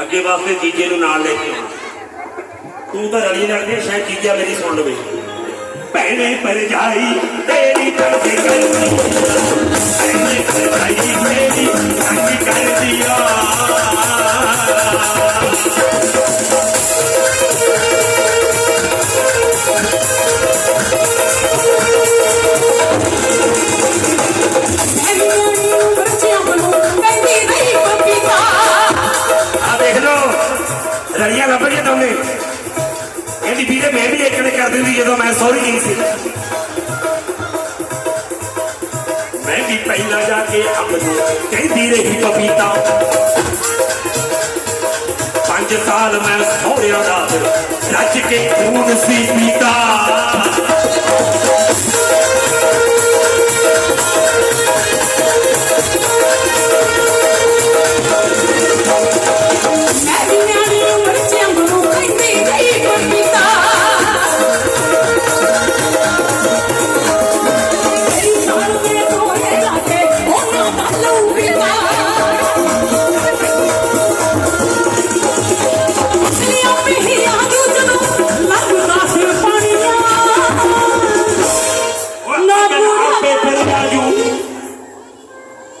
ਅੱਗੇ ਵਾਸਤੇ ਜੀਜੇ ਨੂੰ ਨਾਲ ਲੈ ਕੇ ਆਉਣਾ। ਤੂੰ ਤਾਂ ਰਲੀ ਲੱਗਦੀ ਸ਼ਾਇਦ ਜੀਜਾ ਮੇਰੀ ਸੁਣ ਲਵੇ। ਭੈਣੇ ਪਰ ਜਾਈ ਤੇਰੀ ਤੰਗ ਕਰਦੀ ਭੈਣੇ ਪਰ ਜਾਈ ਤੇਰੀ ਕਰਦੀ ਆ ਰਲੀਆਂ ਲੱਭ ਗਈਆਂ ਦੋਨੇ ਕਹਿੰਦੀ ਵੀਰੇ ਮੈਂ ਵੀ ਇੱਕ ਕਰ ਦਿੰਦੀ ਜਦੋਂ ਮੈਂ ਸੌਰੀ ਗਈ ਸੀ। ਮੈਂ ਵੀ ਪਹਿਲਾਂ ਜਾ ਕੇ ਆਪਣੀ ਕਹਿੰਦੀ ਰਹੀ ਪਪੀਤਾ ਪੰਜ ਸਾਲ ਮੈਂ ਸਹੁਰਿਆਂ ਦਾ ਰੱਜ ਕੇ ਖੂਨ ਸੀ ਪੀਤਾ।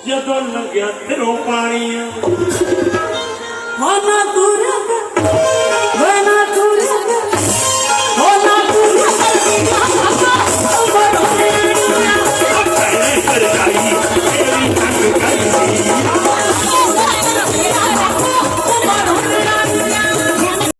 ਜਦੋਂ ਲੰਘਿਆ ਤੇਰੋਂ ਪਾਣੀ ਮਨ ਤੂੰ